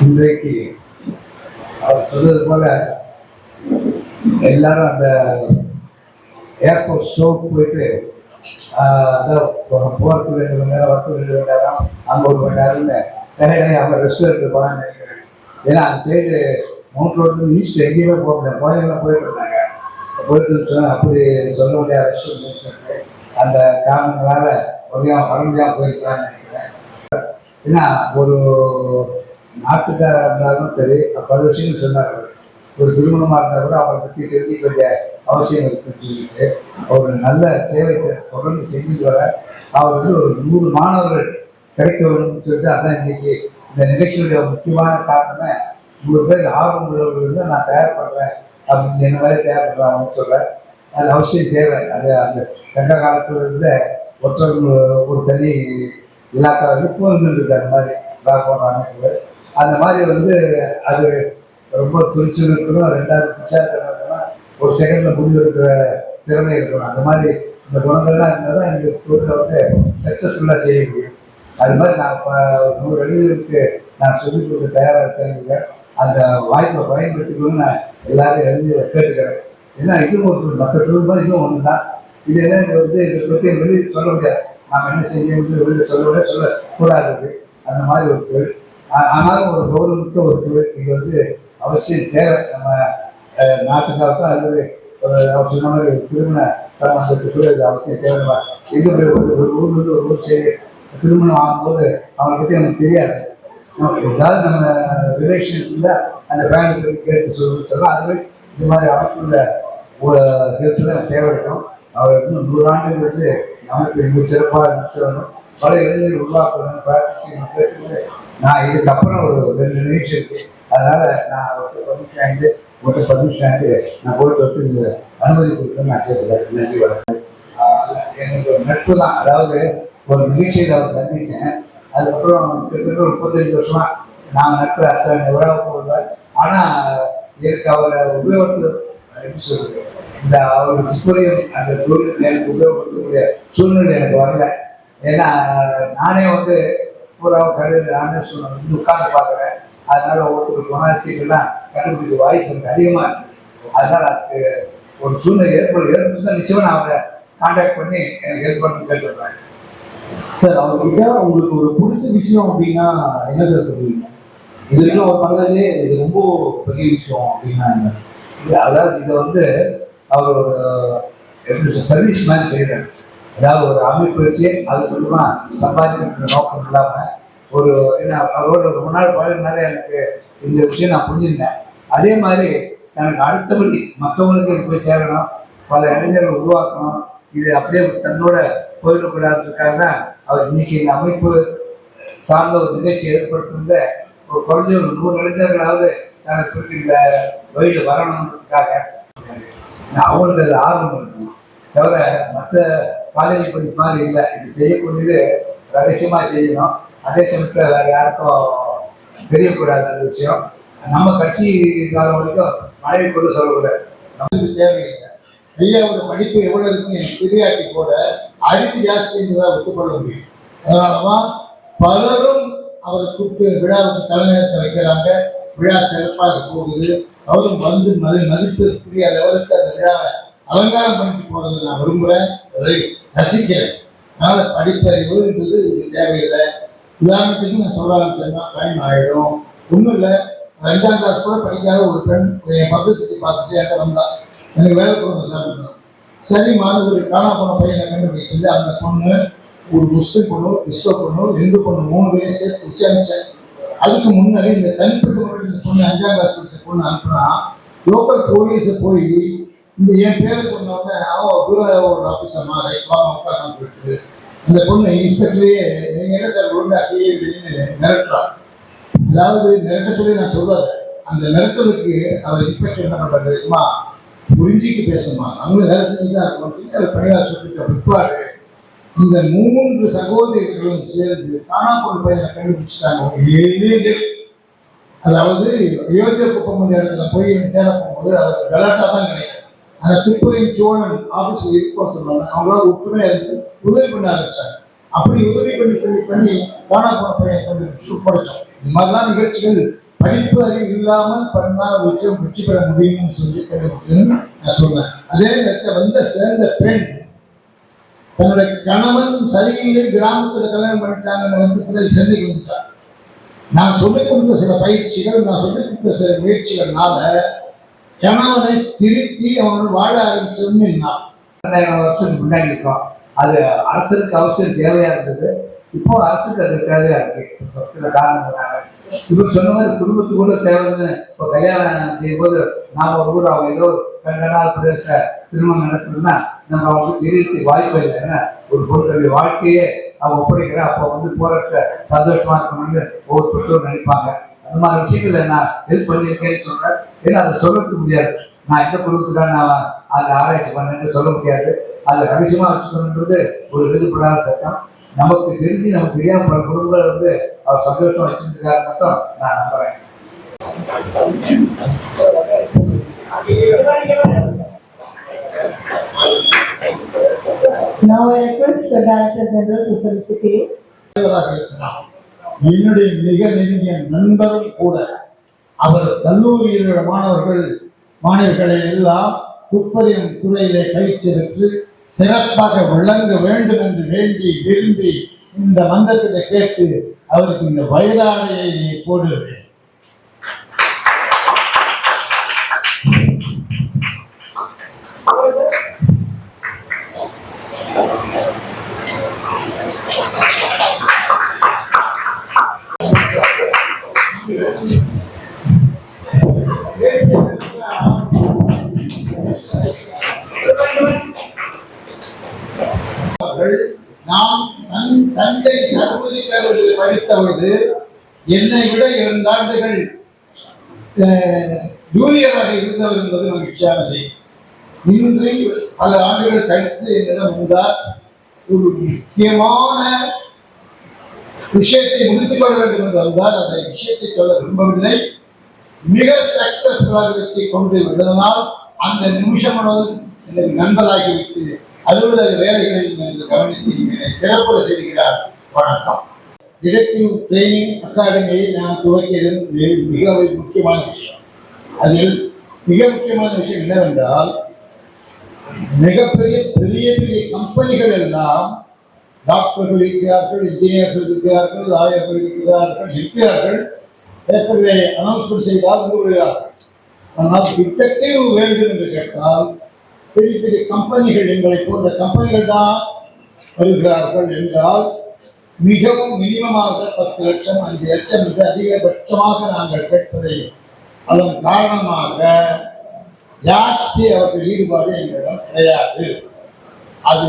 இன்றைக்கு அவர் சொன்னது போல எல்லாரும் அந்த ஏர்போர்ட் ஷோக்கு போயிட்டு அதான் போ- ரெண்டு மணி நேரம் வரத்துக்கு ரெண்டு மணி நேரம் அங்கே ஒரு மணி நேரம்னு நிறைய அவங்க ரெஸ்ட் எடுத்து போகலான்னு நினைக்கிறேன். ஏன்னா அந்த சைடு மவுண்ட் ரோட்ல ஈஸ்ட் எங்கேயுமே போக முடியாது. கோயிலெல்லாம் போயிட்டு இருந்தாங்க. போயிட்டு சொன்னால் அப்படி சொல்ல முடியாத விஷயம் அந்த காரணங்களால் முடியாம வர முடியாமல் போயிருக்கலாம்னு நினைக்கிறேன் ஏன்னா ஒரு நாட்டுக்காரர் இருந்தாலும் சரி பல விஷயங்கள் சொன்னார் ஒரு திருமணமாக இருந்தால் கூட அவரை பற்றி தெரிஞ்சிக்க வேண்டிய அவசியம் இருக்குன்னு சொல்லிட்டு அவர் நல்ல சேவை தொடர்ந்து செஞ்சுட்டு வர அவர் வந்து ஒரு நூறு மாணவர்கள் கிடைக்க வேணும்னு சொல்லிட்டு அதான் இன்னைக்கு இந்த நிகழ்ச்சியுடைய முக்கியமான காரணமே நூறு பேர் ஆர்வம் உள்ளவர்கள் தான் நான் தயார் பண்ணுறேன் அப்படின்னு என்ன மாதிரி தயார் பண்ணுறாங்கன்னு சொல்கிறேன் அது அவசியம் தேவை. அது அந்த சங்க காலத்துல இருந்த ஒருத்தர் ஒரு தனி இலாக்கா வந்து இப்போ இருக்குது அந்த மாதிரி இலாக்கோட அமைப்பு அந்த மாதிரி வந்து அது ரொம்ப துணிச்சல் இருக்கணும் ரெண்டாவது பிச்சாத்தனம் இருக்கணும் ஒரு செகண்ட்ல முடிவெடுக்கிற திறமை இருக்கணும் அந்த மாதிரி இந்த குணங்கள்லாம் இருந்தால் தான் இந்த தொழிலை வந்து சக்ஸஸ்ஃபுல்லாக செய்ய முடியும். அது மாதிரி நான் இப்போ நூறு எழுதுறதுக்கு நான் சொல்லிக் கொடுக்க தயாராக இருக்கேன். அந்த வாய்ப்பை பயன்படுத்திக்கணும்னு நான் எல்லாரும் எழுதி கேட்டுக்கிறேன். ஏன்னா இதுவும் ஒரு மற்ற தொழில் மாதிரி இதுவும் ஒன்று தான் இது என்ன இது வந்து இதை பற்றி வெளியே சொல்ல முடியாது. நாம் என்ன செய்யணும் வெளியில் சொல்ல சொல்லக்கூடாது அந்த மாதிரி ஒரு தொழில். ஆனாலும் ஒரு கௌரவமிக்க ஒரு தொழில். இது வந்து அவசியம் தேவை. நம்ம அஹ், நாட்டுக்காகத்தான் அல்லது ஒரு அவர் சொன்ன மாதிரி ஒரு திருமண சம்பந்தத்துக்கு கூட இது அவசியம் தேவை. நம்ம ஒரு ஒரு- ஒரு ஊர்ல இருந்து ஒரு ஊர் செய்ய திருமணம் ஆகும்போது அவங்கக்கிட்ட பற்றி நமக்கு தெரியாது. ஏதாவது நம்ம ரிலேஷன்ஸில் அந்த ஃபேமிலி பற்றி கேட்டு சொல்லணும்னு சொல்லலாம் அதுவே இந்த மாதிரி அமைப்புள்ள ஹெல்த் தான் தேவை இருக்கும் அவர் இன்னும் நூறாண்டுங்கிறது நமக்கு மிக சிறப்பாக நடத்தணும் பல இளைஞர்கள் உருவாக்கணும் பிரார்த்திச்சு நம்ம நான் இதுக்கப்புறம் ஒரு ரெண்டு நிமிஷம் இருக்கு. அதனால நான் ஒரு பர்மிஷன் ஆகிட்டு ஒருத்தர் பர்மிஷன் ஆகிட்டு நான் போயிட்டு வந்து இந்த அனுமதி கொடுக்கணும்னு நான் கேட்குறேன் நன்றி வணக்கம். எனக்கு ஒரு நட்பு தான். அதாவது ஒரு நிகழ்ச்சியில் அவர் சந்தித்தேன். அதுக்கப்புறம் கிட்டத்தட்ட ஒரு முப்பத்தஞ்சு வருஷமா நான் நட்பு அத்தனை விழாவுக்கு போடுவேன் ஆனால் எனக்கு அவரை உபயோகத்து எப்படி சொல்றது? இந்த அவர் புரியும் அந்த தொழில் எனக்கு உபயோகப்படுத்தக்கூடிய சூழ்நிலை எனக்கு வரல. ஏன்னா நானே வந்து பூரா கடையில் நானே சொன்ன வந்து உட்கார்ந்து பார்க்குறேன். அதனால ஒவ்வொருத்தர் குணாசிகள்லாம் கண்டுபிடிக்க வாய்ப்பு எனக்கு அதிகமாக இருக்குது அதனால அதுக்கு ஒரு சூழ்நிலை ஏற்படு ஏற்பட்டு நிச்சயமாக நான் அவரை கான்டாக்ட் பண்ணி எனக்கு ஹெல்ப் பண்ணி கேட்டுருப்பேன் சார் அவர்கிட்ட உங்களுக்கு ஒரு பிடிச்ச விஷயம் அப்படின்னா என்ன சார் சொல்லுவீங்க? இது வரைக்கும் அவர் பண்ணதுலே இது ரொம்ப பெரிய விஷயம் அப்படின்னா என்ன? இது அதாவது இதை வந்து அவர் ஒரு சர்வீஸ் மாதிரி செய்கிறார் அதாவது ஒரு அமைப்பு வச்சு அது மூலமா சம்பாதிக்கிற நோக்கம் இல்லாமல் ஒரு என்ன அவரோட ரொம்ப நாள் பழகினால எனக்கு இந்த விஷயம் நான் புரிஞ்சுருந்தேன் அதே மாதிரி எனக்கு அடுத்தபடி மற்றவங்களுக்கு இது போய் சேரணும் பல இளைஞர்கள் உருவாக்கணும் இது அப்படியே தன்னோட போயிடக்கூடாதுக்காக தான் அவர் இன்னைக்கு இந்த அமைப்பு சார்ந்த ஒரு நிகழ்ச்சி ஏற்படுத்திருந்த ஒரு குறைஞ்ச ஒரு நூறு இளைஞர்களாவது எனக்கு இந்த வழியில் வரணுன்றதுக்காக அவங்களுக்கு அது ஆர்வம் இருக்கும் தவிர மற்ற காலேஜ் படிப்பு மாதிரி இல்லை. இது செய்யக்கூடியது ரகசியமாக செய்யணும். அதே சமயத்தில் வேறு யாருக்கும் தெரியக்கூடாது அந்த விஷயம். நம்ம கட்சி காலம் வரைக்கும் மனைவி கொண்டு சொல்லக்கூடாது. நமக்கு தேவையில்லை. ஐயாவோட படிப்பு எவ்வளவு இருக்குன்னு எனக்கு தெரியாட்டி கூட அறிவு ஜாஸ்தி தான் ஒத்துக்கொள்ள முடியும். அதனாலதான் பலரும் அவரை கூப்பிட்டு விழாவுக்கு தலைநேரத்தை வைக்கிறாங்க. விழா சிறப்பாக போகுது. அவரும் வந்து மதி மதிப்பிற்குரிய லெவலுக்கு அந்த விழாவை அலங்காரம் பண்ணிட்டு போறதை நான் விரும்புகிறேன் அதை ரசிக்கிறேன். அதனால படிப்பறிவு என்பது தேவையில்லை. உதாரணத்துக்கு நான் சொல்ல ஆரம்பிச்சேன்னா டைம் ஆகிடும் ஒன்றும் இல்லை. ரெண்டாம் கிளாஸ் கூட படிக்காத ஒரு பெண் என் பப்ளிசிட்டி பார்த்துட்டு என்கிட்ட வந்தா எனக்கு வேலை கொடுங்க சார் சரி மாணவர்கள் காணா போன பையனை கண்டுபிடிக்கிறது. அந்த பொண்ணு ஒரு முஸ்லிம் பொண்ணு கிறிஸ்தவ பொண்ணு இந்து பொண்ணு மூணு பேரையும் சேர்த்து உச்சரிச்சேன். அதுக்கு முன்னாடி இந்த தனிப்பட்ட முறையில் இந்த அஞ்சாம் கிளாஸ் படிச்ச பொண்ணு அனுப்புனா லோக்கல் போலீஸை போய் இந்த என் பேரை சொன்ன உடனே அவன் தூர ஒரு ஆஃபீஸர்மா ரைட் வாங்க உட்காந்து போயிட்டு அந்த பொண்ணு இன்ஸ்பெக்டரையே நீங்க என்ன சார் ஒழுங்கா செய்ய மிரட்டுறான் அதாவது மிரட்ட சொல்லி நான் சொல்றேன் அந்த மிரட்டலுக்கு அவர் இன்ஸ்பெக்டர் என்ன பண்றாரு தெரியுமா? புரிஞ்சிக்கு பேசணுமா அவங்களும் வேலை செஞ்சு தான் இருக்கணும். சொல்லி அவர் பணியாளர் சொல்லிட்டு பிற்பாடு இந்த மூன்று சகோதரிகளும் சேர்ந்து காணாமல் பையனை கண்டுபிடிச்சிட்டாங்க. ஒரு அதாவது அயோத்தியா குப்பம் இடத்துல போய் தேட போகும்போது அவர் கலாட்டா தான் கிடைக்கும் அந்த திருப்பதியின் சோழன் ஆபீஸ்ல இருப்போம் சொன்னாங்க அவங்களால ஒற்றுமையா இருந்து உதவி பண்ண ஆரம்பிச்சாங்க. அப்படி உதவி பண்ணி பண்ணி பண்ணி காணா போன கண்டுபிடிச்சு படைச்சோம் இந்த மாதிரிலாம் நிகழ்ச்சிகள் படிப்பு அறிவு இல்லாமல் பண்ணா விஷயம் வெற்றி பெற முடியும்னு சொல்லி கண்டுபிடிச்சுன்னு நான் சொன்னேன் அதே நேரத்தில் வந்து சேர்ந்த பெண் தன்னுடைய கணவன் சரியில்லை கிராமத்தில் கல்யாணம் பண்ணிட்டாங்க வந்து சென்னைக்கு வந்துட்டார் நான் சொல்லிக் கொடுத்த சில பயிற்சிகள் நான் சொல்லிக் கொடுத்த சில முயற்சிகள்னால கணவனை திருத்தி அவன் வாழ ஆரம்பிச்சோம்னு நான் வருஷத்துக்கு முன்னாடி இருக்கோம். அது அரசுக்கு அவசியம் தேவையா இருந்தது. இப்போ அரசுக்கு அது தேவையா இருக்கு. இப்ப சில காரணங்களால. இப்போ சொன்ன மாதிரி குடும்பத்துக்குள்ள தேவைன்னு இப்போ கல்யாணம் செய்யும்போது நாம ஒரு ஊர் அவங்க ஏதோ ரெண்டு நாள் பிரதேச திருமணம் நடக்கணும்னா நம்ம அவங்க தெரியறதுக்கு வாய்ப்பு இல்லை ஏன்னா ஒரு பொருட்களுடைய வாழ்க்கையே அவங்க ஒப்படைக்கிற அப்போ வந்து போறத சந்தோஷமா இருக்கணும்னு ஒவ்வொரு பெற்றோர் நினைப்பாங்க. அந்த மாதிரி விஷயங்களை நான் ஹெல்ப் பண்ணியிருக்கேன்னு சொல்றேன் ஏன்னா அதை சொல்றதுக்கு முடியாது. நான் எந்த குடும்பத்துக்காக நான் அதை ஆராய்ச்சி பண்ணேன்னு சொல்ல முடியாது. அதை ரகசியமா வச்சுக்கணுன்றது ஒரு எதிர்படாத சட்டம். நமக்கு தெரிஞ்சு நமக்கு தெரியாம பல குடும்பங்களை வந்து அவர் சந்தோஷம் வச்சிருக்காரு மட்டும் நான் நம்புறேன். Now I request the Director General to felicitate என்னுடைய மிக நெருங்கிய நண்பரும் கூட அவர் கல்லூரியில் மாணவர்கள் மாணவர்களை எல்லாம் துப்பறியும் துறையிலே பயிற்சி பெற்று சிறப்பாக விளங்க வேண்டும் என்று வேண்டி விரும்பி இந்த மன்றத்தில் கேட்டு அவருக்கு இந்த வயதானையை போடுவேன் அவர்கள் நாம் தன் தந்தை சர்வதி கல்லூரியில் படித்த என்னை விட இரண்டு ஆண்டுகள் ஜூனியராக இருந்தவர் என்பது மகிழ்ச்சியான செய்தி இன்று பல ஆண்டுகள் கழித்து என்னிடம் வந்தார் ஒரு முக்கியமான விஷயத்தை முடித்துக் கொள்ள வேண்டும் என்று வந்தால் அந்த விஷயத்தை சொல்ல விரும்பவில்லை. மிக சக்சஸ்ஃபுல்லாக வெற்றி கொண்டு விடுவதனால் அந்த நிமிஷம் முழுவதும் எனக்கு நண்பராகிவிட்டு அலுவலக வேலைகளில் நீங்கள் சிறப்புற செய்கிறார் வணக்கம். டிடெக்டிவ் ட்ரைனிங் அகாடமியை நான் துவக்கியது மிக முக்கியமான விஷயம். அதில் மிக முக்கியமான விஷயம் என்னவென்றால் மிகப்பெரிய பெரிய பெரிய கம்பெனிகள் எல்லாம் டாக்டர்கள் இருக்கிறார்கள் இன்ஜினியர்கள் இருக்கிறார்கள் லாயர்கள் இருக்கிறார்கள் இருக்கிறார்கள் ஏற்கனவே அனௌன்ஸ்மெண்ட் செய்தால் கூறுகிறார்கள் ஆனால் டிடெக்டிவ் வேண்டும் என்று கேட்டால் பெரிய பெரிய கம்பெனிகள் எங்களை போன்ற கம்பெனிகள் தான் வருகிறார்கள் என்றால் மிகவும் மினிமமாக பத்து லட்சம் அஞ்சு லட்சம் மிக அதிகபட்சமாக நாங்கள் கேட்பதை அதன் காரணமாக ஜாஸ்தி அவர்கள் ஈடுபாடு எங்களிடம் கிடையாது. அது